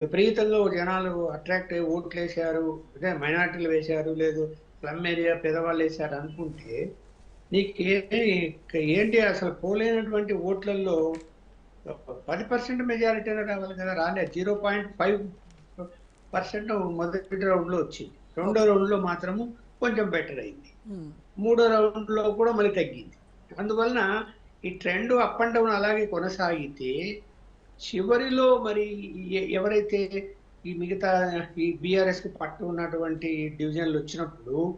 విపరీతంగా జనాలు అట్రాక్ట్ అయ్యి ఓట్లు వేశారు అదే మైనార్టీలు వేశారు లేదు స్లమ్ ఏరియా పేదవాళ్ళు వేశారు అనుకుంటే నీకు ఏంటి అసలు పోలేనటువంటి ఓట్లలో పది పర్సెంట్ మెజారిటీ రావాలి కదా రాలేదు జీరో పాయింట్ ఫైవ్ పర్సెంట్ మొదటి రౌండ్లో వచ్చింది. రెండో రౌండ్లో మాత్రము కొంచెం బెటర్ అయింది. మూడో రౌండ్లో కూడా మళ్ళీ తగ్గింది. అందువలన ఈ ట్రెండ్ అప్ అండ్ డౌన్ అలాగే కొనసాగితే చివరిలో మరి ఎవరైతే ఈ మిగతా ఈ బీఆర్ఎస్కి పట్టు ఉన్నటువంటి డివిజన్లు వచ్చినప్పుడు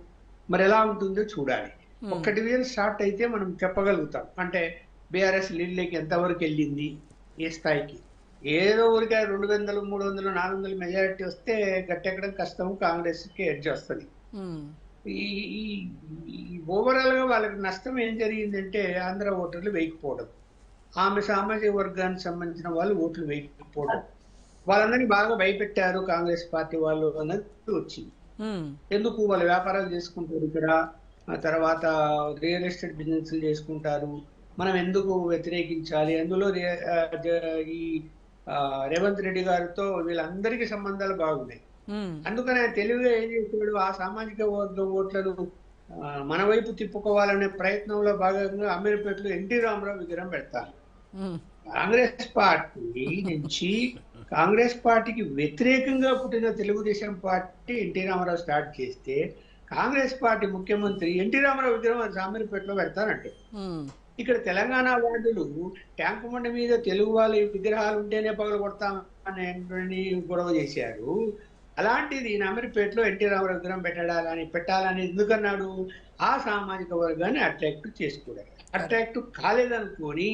మరి ఎలా ఉంటుందో చూడాలి. Hmm. ఒక్క డివిజన్ స్టార్ట్ అయితే మనం చెప్పగలుగుతాం. అంటే బీఆర్ఎస్ లీడ్లోకి ఎంతవరకు వెళ్ళింది? ఏ స్థాయికి? ఏదో ఊరికే రెండు వందలు మూడు వందలు నాలుగు వందలు మెజారిటీ వస్తే గట్టెక్కడం కష్టం కాంగ్రెస్కి ఎడ్జ్ వస్తుంది. ఉమ్, ఈ ఓవరాల్గా వాళ్ళకి నష్టం ఏం జరిగిందంటే ఆంధ్ర ఓటర్లు వేయకపోవడం. ఆమె సామాజిక వర్గానికి సంబంధించిన వాళ్ళు ఓట్లు వేయకపోవడం. వాళ్ళందరినీ బాగా భయపెట్టారు కాంగ్రెస్ పార్టీ వాళ్ళు అన్నది వచ్చింది. ఎందుకు? వాళ్ళు వ్యాపారాలు చేసుకుంటారు ఇక్కడ. తర్వాత రియల్ ఎస్టేట్ బిజినెస్ చేసుకుంటారు. మనం ఎందుకు వ్యతిరేకించాలి? అందులో ఈ రేవంత్ రెడ్డి గారితో వీళ్ళందరికీ సంబంధాలు బాగున్నాయి. అందుకని ఆయన తెలివిగా ఏం చేశాడు ఆ సామాజిక వర్గం ఓట్లను మన వైపు తిప్పుకోవాలనే ప్రయత్నంలో భాగంగా అమీర్పేటలో ఎన్టీ రామారావు విగ్రహం పెడతారు. కాంగ్రెస్ పార్టీ నుంచి కాంగ్రెస్ పార్టీకి వ్యతిరేకంగా పుట్టిన Telugu Desam party NT Rama Rao start చేస్తే కాంగ్రెస్ పార్టీ ముఖ్యమంత్రి ఎన్టీ రామారావు విగ్రహం సామీర్పేటలో పెడతానంటే ఇక్కడ తెలంగాణ వాదులు ట్యాంకు మండ మీద తెలుగు వాళ్ళ విగ్రహాలు ఉంటేనే పగల కొడతామని గొడవ చేశారు. అలాంటిది నామరిపేటలో ఎన్టీ రామారావు విగ్రహం పెట్టాలని పెట్టాలని ఎందుకన్నాడు? ఆ సామాజిక వర్గాన్ని అట్రాక్ట్ చేసుకోవడం. అట్రాక్ట్ కాలేదనుకొని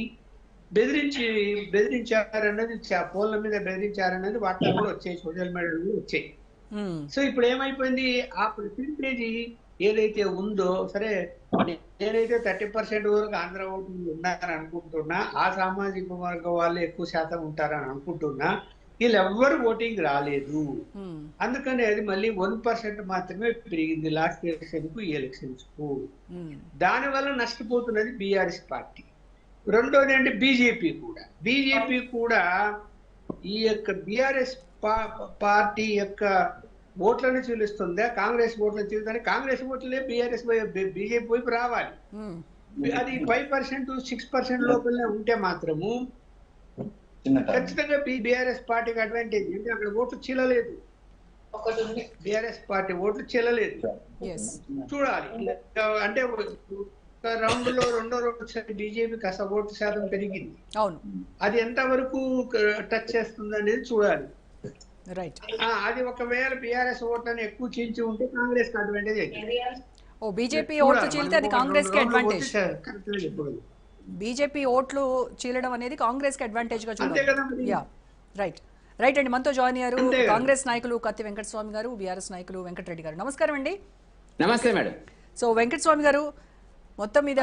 బెదిరించి బెదిరించారన్నది పోల్ల మీద బెదిరించారన్నది వార్తలు కూడా వచ్చాయి సోషల్ మీడియాలో వచ్చాయి. సో ఇప్పుడు ఏమైపోయింది? ఆ పర్సెంటేజ్ ఏదైతే ఉందో సరే నేనైతే థర్టీ పర్సెంట్ వరకు ఆంధ్ర ఓట్లు ఉన్నారని అనుకుంటున్నా ఆ సామాజిక వర్గం వాళ్ళు ఎక్కువ శాతం ఉంటారని అనుకుంటున్నా వీళ్ళెవ్వరు ఓటింగ్ రాలేదు. అందుకని అది మళ్ళీ వన్ పర్సెంట్ మాత్రమే పెరిగింది లాస్ట్ ఎలక్షన్కు ఈ ఎలక్షన్స్కు దానివల్ల నష్టపోతున్నది బీఆర్ఎస్ పార్టీ. రెండోది అంటే బీజేపీ కూడా. బీజేపీ కూడా ఈ యొక్క బీఆర్ఎస్ పార్టీ యొక్క ఓట్లను చీలుస్తుందా కాంగ్రెస్ ఓట్లను చీలుతుందా కాంగ్రెస్ ఓట్లే బీఆర్ఎస్ బీజేపీ వైపు రావాలి. అది ఫైవ్ పర్సెంట్ సిక్స్ పర్సెంట్ లోపలనే ఉంటే మాత్రము. ఖచ్చితంగా బీఆర్ఎస్ పార్టీకి అడ్వాంటేజ్ అంటే అక్కడ ఓట్లు చీలలేదు బీఆర్ఎస్ పార్టీ ఓట్లు చీలలేదు yes. చూడాలి. అంటే రౌండ్లో రెండో రౌండ్ ఒకసారి బీజేపీ కాస్త ఓటు శాతం పెరిగింది. అవును. అది ఎంతవరకు టచ్ చేస్తుంది అనేది చూడాలి. రైట్. ఆ, అది ఒకవేళ బీఆర్ఎస్ ఓట్లను ఎక్కువ చీల్చి ఉంటే కాంగ్రెస్కి అడ్వాంటేజ్ ఓ బీజేపీ ఓట్లు చీలితే అది కాంగ్రెస్కి అడ్వాంటేజ్. బీజేపీ ఓట్లు చీలడం అనేది కాంగ్రెస్కి అడ్వాంటేజ్గా అంతే కదా మరి. Yeah right. రైట్ అండి మనతో జాయిన్ అయ్యారు. కాంగ్రెస్ నాయకులు కత్తి వెంకటస్వామి గారు బీఆర్ఎస్ నాయకులు వెంకటరెడ్డి గారు. నమస్కారం అండి. నమస్తే మేడం. సో వెంకటస్వామి గారు మొత్తం మీద.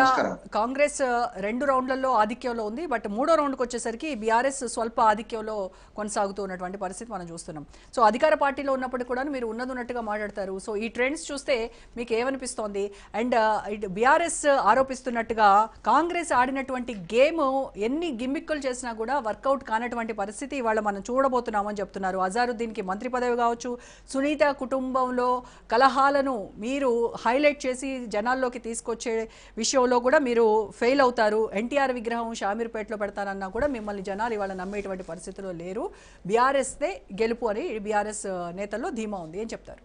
కాంగ్రెస్ రెండు రౌండ్లలో ఆధిక్యంలో ఉంది. బట్ మూడో రౌండ్కి వచ్చేసరికి బీఆర్ఎస్ స్వల్ప ఆధిక్యంలో కొనసాగుతూ ఉన్నటువంటి పరిస్థితి మనం చూస్తున్నాం. సో అధికార పార్టీలో ఉన్నప్పుడు కూడా మీరు ఉన్నది ఉన్నట్టుగా మాట్లాడతారు. సో ఈ ట్రెండ్స్ చూస్తే మీకు ఏమనిపిస్తోంది? అండ్ ఇటు బీఆర్ఎస్ ఆరోపిస్తున్నట్టుగా కాంగ్రెస్ ఆడినటువంటి గేమ్ ఎన్ని గిమ్మిక్కులు చేసినా కూడా వర్కౌట్ కానటువంటి పరిస్థితి ఇవాళ మనం చూడబోతున్నామని చెప్తున్నారు. అజారుద్దీన్కి మంత్రి పదవి కావచ్చు సునీత కుటుంబంలో కలహాలను మీరు హైలైట్ చేసి జనాల్లోకి తీసుకొచ్చే విషయంలో కూడా మీరు ఫెయిల్ అవుతారు. ఎన్టీఆర్ విగ్రహం షామీర్పేటలో పెడతానన్నా కూడా మిమ్మల్ని జనాలు ఇవాళ నమ్మేటువంటి పరిస్థితిలో లేరు. బీఆర్ఎస్దే గెలుపు అని బీఆర్ఎస్ నేతల్లో ధీమా ఉంది. ఏం చెప్తారు?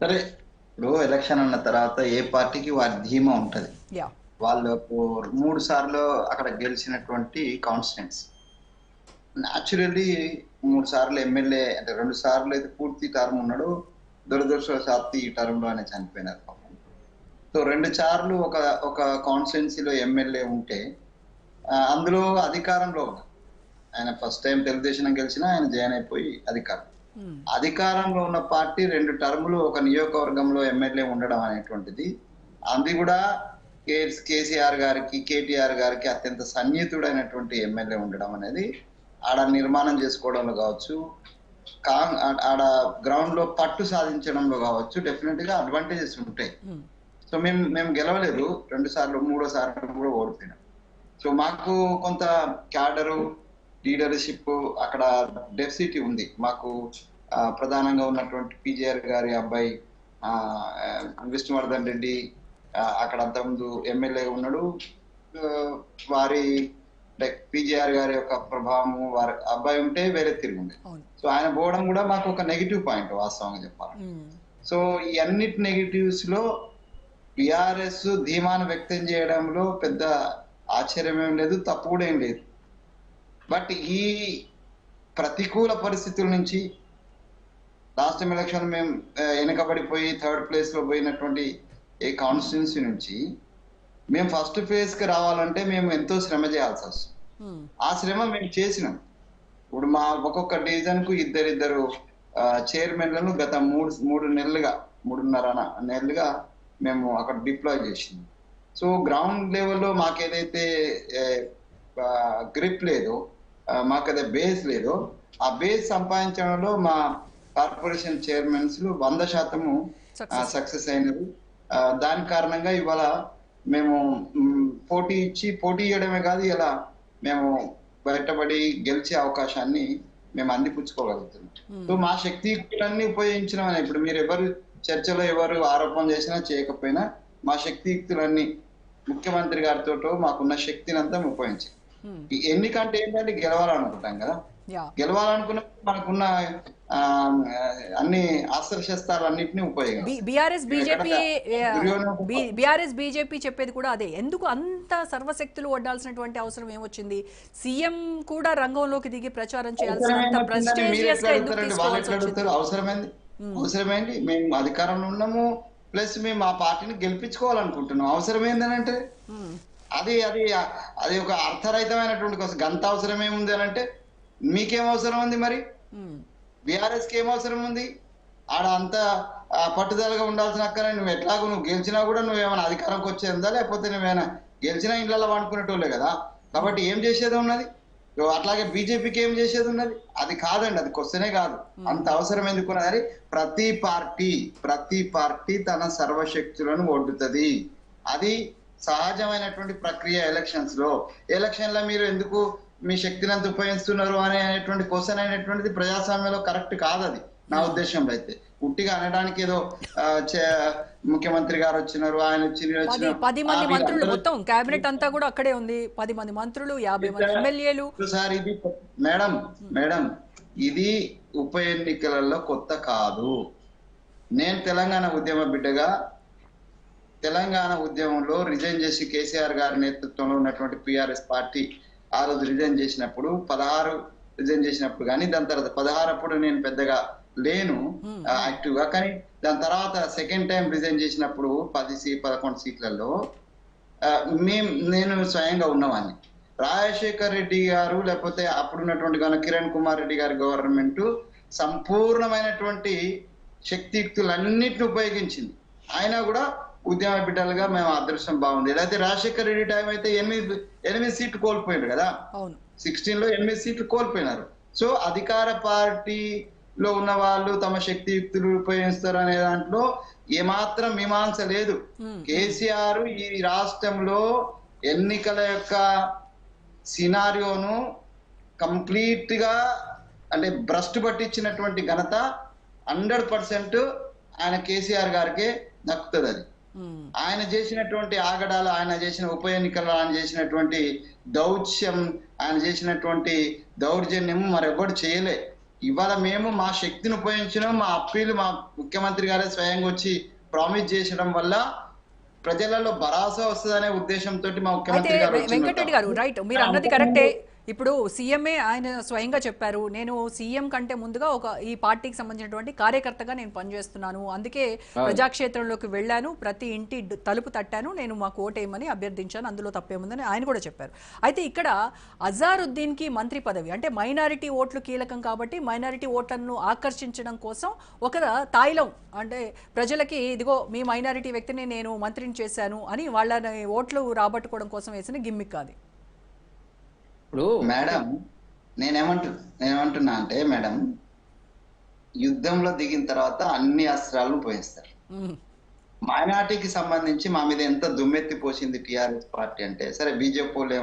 సరే ఇప్పుడు ఎలక్షన్ అన్న తర్వాత ఏ పార్టీకి వారి ధీమా ఉంటది? యా. వాళ్ళకు మూడు సార్లు అక్కడ గెలిచినటువంటి కాన్స్టిట్యున్సీ న్యాచురల్లీ మూడు సార్లు ఎమ్మెల్యే అంటే రెండు సార్లు అయితే పూర్తి టర్మ్ ఉన్నాడు. దురదృష్టవశాత్తు ఈ టర్మ్లో ఆయన చనిపోయినారు. సో రెండు సార్లు ఒక ఒక కాన్స్టిట్యున్సీలో ఎమ్మెల్యే ఉంటే అందులో అధికారంలో ఆయన ఫస్ట్ టైం తెలుగుదేశం గెలిచినా ఆయన జాయిన్ అయిపోయి అధికారం మ్మ్. అధికారంలో ఉన్న పార్టీ రెండు టర్ములు ఒక నియోజకవర్గంలో ఎమ్మెల్యే ఉండడం అనేటువంటిది అది కూడా కేసీఆర్ గారికి కేటీఆర్ గారికి అత్యంత సన్నిహితుడైనటువంటి ఎమ్మెల్యే ఉండడం అనేది ఆడ నిర్మాణం చేసుకోవడంలో కావచ్చు ఆడ గ్రౌండ్లో పట్టు సాధించడంలో కావచ్చు డెఫినెట్గా అడ్వాంటేజెస్ ఉంటాయి మ్మ్. సో మేము మేము గెలవలేదు. రెండు సార్లు మూడో సార్లు కూడా ఓడిపోయినాం. సో మాకు కొంత క్యాడరు లీడర్షిప్ అక్కడ డెఫిసిటీ ఉంది. మాకు ప్రధానంగా ఉన్నటువంటి పిజిఆర్ గారి అబ్బాయి విష్ణువర్ధన్ రెడ్డి అక్కడ అంతకుముందు ఎమ్మెల్యే ఉన్నాడు. వారి పిజిఆర్ గారి యొక్క ప్రభావము వారి అబ్బాయి ఉంటే వేరే తిరిగి ఉంది సో ఆయన పోవడం కూడా మాకు ఒక నెగిటివ్ పాయింట్ వాస్తవంగా చెప్పాలి సో ఈ అన్నిటి నెగిటివ్స్లో బిఆర్ఎస్ ధీమాను వ్యక్తం చేయడంలో పెద్ద ఆశ్చర్యం ఏం లేదు తప్పు కూడా ఏం లేదు. బట్ ఈ ప్రతికూల పరిస్థితుల నుంచి లాస్ట్ టైం ఎలక్షన్ మేము వెనకబడిపోయి థర్డ్ ప్లేస్లో పోయినటువంటి ఈ కాన్స్టిట్యున్సీ నుంచి మేము ఫస్ట్ ఫేజ్కి రావాలంటే మేము ఎంతో శ్రమ చేయాల్సి వస్తుంది. ఆ శ్రమ మేము చేసినాం. ఇప్పుడు మా ఒక్కొక్క డివిజన్కు ఇద్దరిద్దరు చైర్మన్లను గత మూడు మూడు నెలలుగా మూడున్నర నెలలుగా మేము అక్కడ డిప్లాయ్ చేసింది సో గ్రౌండ్ లెవెల్లో మాకేదైతే గ్రిప్ లేదో మాకైతే బేస్ లేదో ఆ బేస్ సంపాదించడంలో మా కార్పొరేషన్ చైర్మన్స్ వంద శాతము. సక్సెస్ అయినారు ఆ, దాని కారణంగా ఇవాళ మేము పోటీ ఇచ్చి పోటీ చేయడమే కాదు ఇలా మేము బయటపడి గెలిచే అవకాశాన్ని మేము అందిపుచ్చుకోగలుగుతున్నాం. సో మా శక్తియుక్తులన్నీ ఉపయోగించినాం ఇప్పుడు మీరు ఎవరు చర్చలో ఎవరు ఆరోపణ చేసినా చేయకపోయినా మా శక్తియుక్తులన్నీ ముఖ్యమంత్రి గారితో మాకున్న శక్తిని అంతా ఉపయోగించాం ఎన్నికంటే ఏంటంటే గెలవాలనుకుంటాం కదా. గెలవాలనుకున్న మనకున్న అన్ని అస్త్ర శస్త్రాలు అన్నింటినీ ఉపయోగించాం బీఆర్ఎస్ బీజేపీ బీఆర్ఎస్ బీజేపీ చెప్పేది కూడా అదే. ఎందుకు అంత సర్వశక్తులు వడ్డాల్సినటువంటి అవసరం ఏమొచ్చింది? సీఎం కూడా రంగంలోకి దిగి ప్రచారం అడుగుతారు? అవసరమైంది? అవసరమైంది. మేము అధికారంలో ఉన్నాము. ప్లస్ మేము ఆ పార్టీని గెలిపించుకోవాలనుకుంటున్నాం. అవసరం ఏంటంటే అది అది అది ఒక అర్థరహితమైనటువంటి కోసం గంత అవసరం ఏముంది అని అంటే మీకేం అవసరం ఉంది మరి? ఉమ్, బీఆర్ఎస్కి ఏం అవసరం ఉంది? ఆడ అంత పట్టుదలగా ఉండాల్సిన అక్కనే నువ్వు ఎట్లాగో నువ్వు గెలిచినా కూడా నువ్వేమైనా అధికారంకి వచ్చేందా లేకపోతే నువ్వేమైనా గెలిచినా ఇండ్లలో వాడుకునేటోళ్ళే కదా? కాబట్టి ఏం చేసేది ఉన్నది? అట్లాగే బీజేపీకి ఏం చేసేది ఉన్నది? అది కాదండి అది క్వశ్చనే కాదు. అంత అవసరం ఎందుకున్నది ప్రతి పార్టీ ప్రతి పార్టీ తన సర్వశక్తులను ఒడ్డుతుంది అది సహజమైనటువంటి ప్రక్రియ ఎలక్షన్స్లో ఎలక్షన్లో మీరు ఎందుకు మీ శక్తిని అంత ఉపయోగిస్తున్నారు అనేటువంటి క్వశ్చన్ అనేటువంటిది ప్రజాస్వామ్యంలో కరెక్ట్ కాదు అది నా ఉద్దేశంలో అయితే. ఉట్టిగా అనడానికి ఏదో ముఖ్యమంత్రి గారు వచ్చినారు ఆయన వచ్చి పది మంది మంత్రులు మొత్తం కేబినెట్ అంతా కూడా అక్కడే ఉంది. పది మంది మంత్రులు యాభై మంది ఎమ్మెల్యేలు. సార్ ఇది మేడం మేడం ఇది ఉప ఎన్నికలలో కొత్త కాదు. నేను తెలంగాణ ఉద్యమ బిడ్డగా తెలంగాణ ఉద్యమంలో రిజైన్ చేసి కేసీఆర్ గారి నేతృత్వంలో ఉన్నటువంటి పిఆర్ఎస్ పార్టీ ఆ రోజు రిజైన్ చేసినప్పుడు పదహారు రిజైన్ చేసినప్పుడు కానీ దాని తర్వాత పదహారు అప్పుడు నేను పెద్దగా లేను యాక్టివ్గా కానీ దాని తర్వాత సెకండ్ టైం రిజైన్ చేసినప్పుడు పది సీ పదకొండు సీట్లలో ఆ, మేం నేను స్వయంగా ఉన్నవాడిని రాజశేఖర్ రెడ్డి గారు లేకపోతే అప్పుడున్నటువంటి గన కిరణ్ కుమార్ రెడ్డి గారి గవర్నమెంట్ సంపూర్ణమైనటువంటి శక్తియుక్తులన్నిటిని ఉపయోగించింది. అయినా కూడా ఉద్యమ బిడ్డలుగా మేము అదృష్టం బాగుంది. అయితే రాజశేఖర్ రెడ్డి టైం అయితే ఎనిమిది ఎనిమిది సీట్లు కోల్పోయాడు కదా? సిక్స్టీన్లో ఎనిమిది సీట్లు కోల్పోయినారు. సో అధికార పార్టీలో ఉన్న వాళ్ళు తమ శక్తియుక్తులు ఉపయోగిస్తారు అనే దాంట్లో ఏమాత్రం మీమాంస లేదు. ఉమ్, కేసీఆర్ ఈ రాష్ట్రంలో ఎన్నికల యొక్క సినారియోను కంప్లీట్గా అంటే భ్రష్టు పట్టించినటువంటి ఘనత హండ్రెడ్ పర్సెంట్ ఆయన కేసీఆర్ గారికే దక్కుతుంది అది. ఉమ్, ఆయన చేసినటువంటి ఆగడాలు ఆయన చేసిన ఉప ఎన్నికల్లో ఆయన చేసినటువంటి దౌత్యం ఆయన చేసినటువంటి దౌర్జన్యం మరెవ్వడు చేయలే. ఇవాళ మేము మా శక్తిని ఉపయోగించడం మా అప్పీలు మా ముఖ్యమంత్రి గారే స్వయంగా వచ్చి ప్రామిస్ చేసడం వల్ల ప్రజలలో భరోసా వస్తుందనే ఉద్దేశంతో మా ముఖ్యమంత్రి గారు వెంకటరెడ్డి గారు. రైట్ మీరు అన్నది కరెక్టే ఇప్పుడు సీఎంఏ ఆయన స్వయంగా చెప్పారు నేను సీఎం కంటే ముందుగా ఒక ఈ పార్టీకి సంబంధించినటువంటి కార్యకర్తగా నేను పనిచేస్తున్నాను. అందుకే ప్రజాక్షేత్రంలోకి వెళ్ళాను ప్రతి ఇంటి తలుపు తట్టాను నేను మాకు ఓటేయమని అభ్యర్థించాను అందులో తప్పేముందని ఆయన కూడా చెప్పారు. అయితే ఇక్కడ అజారుద్దీన్కి మంత్రి పదవి అంటే మైనారిటీ ఓట్లు కీలకం కాబట్టి మైనారిటీ ఓట్లను ఆకర్షించడం కోసం ఒక తాయిలం అంటే ప్రజలకి ఇదిగో మీ మైనారిటీ వ్యక్తిని నేను మంత్రిని చేశాను అని వాళ్ళని ఓట్లు రాబట్టుకోవడం కోసం వేసిన గిమ్మిక్ కాదు ఇప్పుడు మేడం నేనేమంటు నేనేమంటున్నా అంటే మేడం యుద్ధంలో దిగిన తర్వాత అన్ని అస్త్రాలను ఉపయోగిస్తారు ఉమ్. మైనార్టీకి సంబంధించి మా మీద ఎంత దుమ్మెత్తి పోసింది టిఆర్ఎస్ పార్టీ అంటే సరే బీజేపీ వాళ్ళు